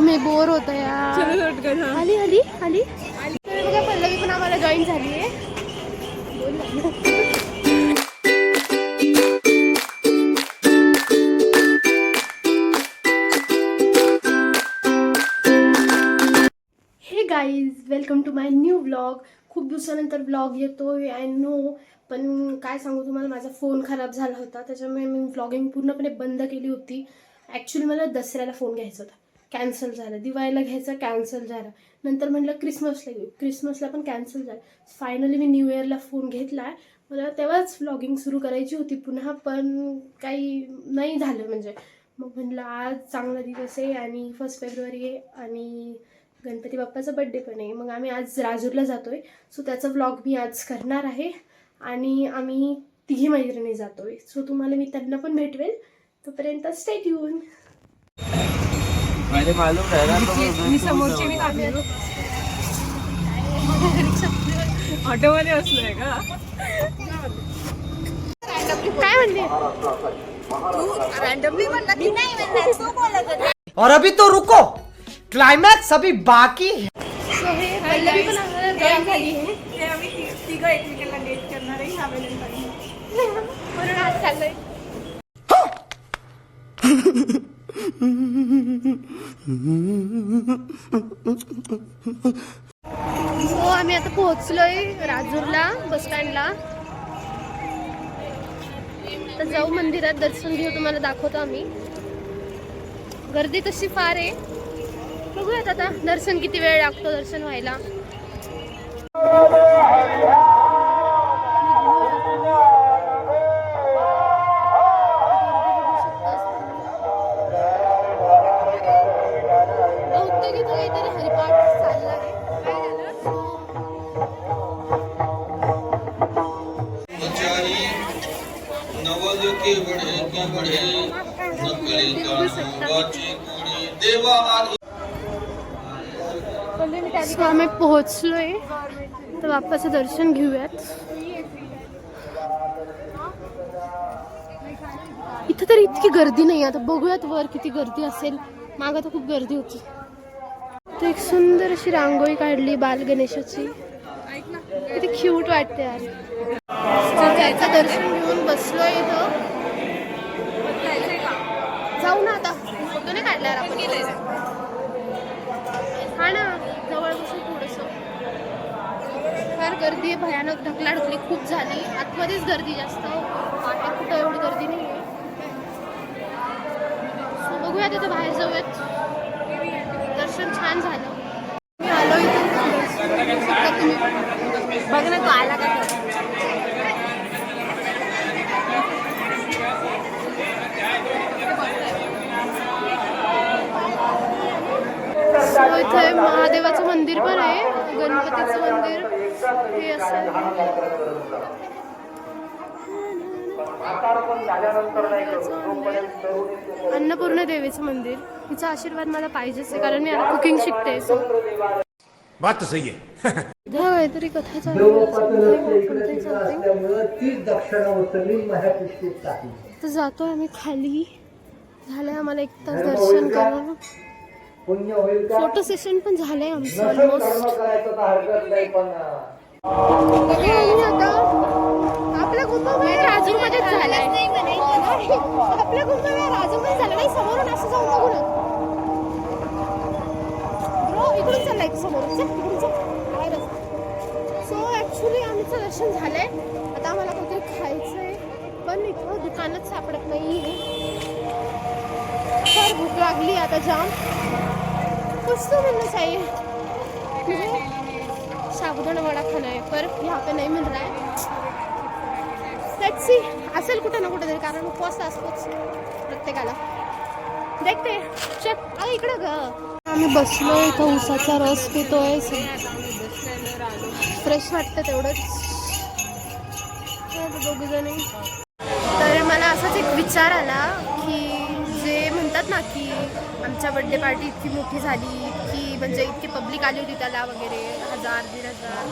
मी bore होत यार। आली आली आली। बघा पल्लवी पण आम्हाला जॉईन झाली आहे. Hey guys welcome to my new blog खूप दिवसानंतर ब्लॉग येतोय आय नो पण काय सांगू तुम्हाला माझा फोन खराब झाला होता. त्याच्यामुळे मी व्लॉगिंग पूर्णपणे बंद केली होती. ॲक्च्युली मला दसऱ्याला फोन घ्यायचा होता. कॅन्सल झालं. दिवाळीला घ्यायचं कॅन्सल झालं. नंतर म्हटलं क्रिसमसला घेऊ. क्रिसमसला पण कॅन्सल झालं. फायनली मी न्यू इयरला फोन घेतला. आहे मला तेव्हाच व्लॉगिंग सुरू करायची होती पुन्हा पण काही नाही झालं म्हणजे. मग म्हटलं आज चांगला दिवस आहे आणि फर्स्ट फेब्रुवारी आहे आणि गणपती बाप्पाचा बड्डे पण आहे. मग आम्ही आज राजूरला जातो आहे सो त्याचा व्लॉग मी आज करणार आहे आणि आम्ही तिघी मैत्रिणी जातो आहे सो तुम्हाला मी त्यांना पण भेटवेल. तोपर्यंत स्टेट येऊन मैंने मालूम है ना तो मी समोरची मी काढली ऑटोमध्ये असलोय का काय? म्हणते रॅन्डमली म्हणला की नाही म्हणला तू बोलत और अभी तो रुको क्लाइमैक्स अभी बाकी है। सो हे पल्लवी पण आम्हाला जॉईन झाली आहे ते आम्ही तिघं एकमेकांना डेट करणार आहे ह्या व्हॅलेंटाईन म्हणून आज चाललोय हो आम्ही आता पोहोचलोय राजूरला बस स्टँडला. तर जाऊ मंदिरात दर्शन घेऊ तुम्हाला दाखवतो आम्ही. गर्दी तशी फार आहे. बघूयात आता दर्शन किती वेळ लागतो दर्शन व्हायला. नकळी कोणी देवा सो आम्ही पोहोचलोय. तर बाप्पाचं दर्शन घेऊयात. इथं तर इतकी गर्दी नाही आता बघूयात वर किती गर्दी असेल. मागं तर खूप गर्दी होती. तर एक सुंदर अशी रांगोळी काढली बाल गणेशाची. किती क्यूट वाटते यार. त्याचं दर्शन घेऊन बसलोय इथं जाऊ ना आता फोटो पण काढला हा ना जवळ बसून थोडस. फार गर्दी आहे भयानक ढकलाढकली खूप झाली. आतमध्येच गर्दी जास्त. बाहेर कुठं एवढी गर्दी नाही सो बघूया तिथं बाहेर जाऊयात. दर्शन छान झालं. मी आलो इथं. तुम्ही बघ ना तू आला का सो इथे महादेवाचं मंदिर पण आहे. गणपतीचं मंदिर. हे असं. अन्नपूर्ण देवीचं मंदिर. हिचा आशीर्वाद मला पाहिजेच आहे कारण मी आता कुकिंग शिकते सो बात सही है काहीतरी कथा चालू आहे, तीच तर जातो आम्ही खाली. झालंय आम्हाला एक तास दर्शन करून पुण्य होईल का? फोटो सेशन पण झालंय आमचं ऑलमोस्ट करायचं तर हरकत नाही पण आता आपला कुंभमेळा राजूरमध्येच झालाय आपला झाला नाही समोरून असं जाऊन बघू ना इकडून चाललाय समोरून इकडून सो ॲक्च्युली आमचं दर्शन झालंय. आता आम्हाला काहीतरी खायचंय? पण इथं दुकानच सापडत नाही फार भूक लागली आता जाम. कुछ तो मिलना चाहिए मुझे साबुदाणा वडा खाना है पर यहाँ पे नहीं मिल रहा है लेट्स सी असेल कुठे ना कुठे तरी कारण उपवास असतोच प्रत्येकाला देखते चल अरे इकडं ग आम्ही बसलो इथं उसाचा रस पितोय. फ्रेश वाटतं तेवढंच. दोघी जणी तर मला असाच एक विचार आला की म्हणतात ना की आमच्या बड्डे पार्टी इतकी मोठी झाली इतकी म्हणजे इतकी पब्लिक आली होती त्याला वगैरे हजार दीड हजार.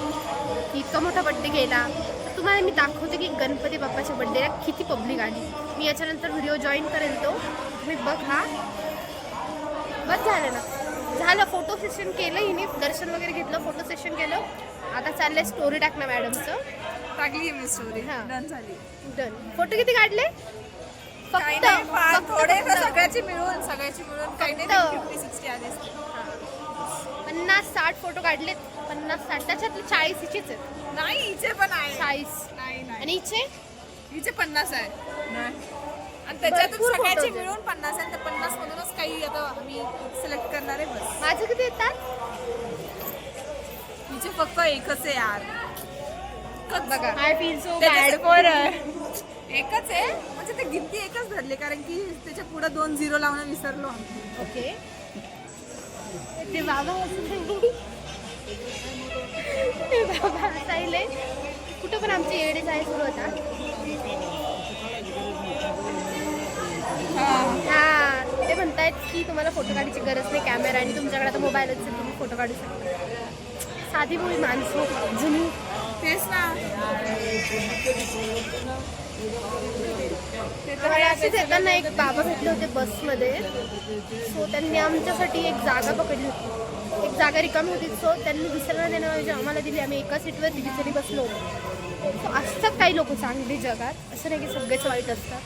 की इतका मोठा बड्डे गेला. तर तुम्हाला मी दाखवते की गणपती बाप्पाच्या बड्डेला किती पब्लिक आली. मी याच्यानंतर व्हिडिओ जॉईन करेल तो. तुम्ही बघा बस झालं ना. झालं फोटो सेशन केलं हिने दर्शन वगैरे घेतलं फोटो सेशन केलं. आता चाललंय स्टोरी टाकणं मॅडमचं टाकली मी स्टोरी हा. डन झाली. डन फोटो किती काढले? काही फक्त नाही फार थोडे तर सगळ्याची मिळून सगळ्याची मिळून काही नाही फिफ्टी सिक्स्टी आले. पन्नास साठ फोटो काढलेत. पन्नास साठ. त्याच्यातले चाळीस हिचेच आहेत. नाही हिचे पण आहे. चाळीस. नाही नाही. आणि हिचे? हिचे पन्नास आहे आणि त्याच्यातून भरपूर सगळ्याचे photos आहेत. मिळून पन्नास आहे त्या पन्नास मधूनच काही आता आम्ही सिलेक्ट करणार आहे बस. माझे किती येतात? हिचे फक्त एकच आहे यार. एकच. बघा. आय फील सो त्याच्यात- फॉर एकच आहे. म्हणजे ते गिनती एकच धरले कारण की त्याच्या पुढे दोन झिरो लावणं विसरलो आम्ही. ओके. ते बाबा हसले. ते बाबा हसायले कुठं पण आमची येडे जाय सुरू होता. हा ते म्हणतायत की तुम्हाला फोटो काढायची गरज नाही कॅमेरा आणि तुमच्याकडे आता मोबाईलच आहे तुम्ही फोटो काढू शकता. साधी मुळी माणसं जुनी. तेच ना. तर आणि असेच येताना एक बाबा भेटले होते बसमध्ये. सो त्यांनी आमच्यासाठी एक जागा पकडली होती. एक जागा रिकामी होती. सो त्यांनी दुसऱ्याला देण्याऐवजी आम्हाला दिली. आम्ही एका सीटवर तिघीजणी बसलो होतो. सो असतात काही लोक चांगली जगात. असं नाही की सगळेच वाईट असतात.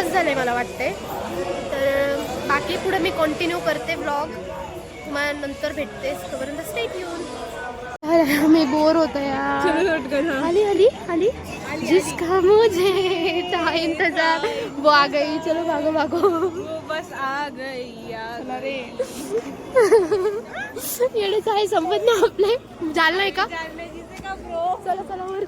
बस झालंय मला वाटते. तर बाकी पुढे मी कंटिन्यू करते ब्लॉग तुम्हाला नंतर भेटते तोपर्यंत स्टेट येऊन मी बोर होत यार. आली आली आली. जिसका मुझे था इंतजार. वो आ गई. चलो भागो भागो. वो बस आ गई यार अरे. येणेच आहे संपत नाही आपले झालं नाही का? चला चला वर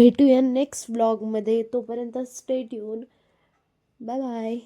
भेटूया नेक्स्ट ब्लॉगमध्ये तोपर्यंत स्टेट येऊन बाय बाय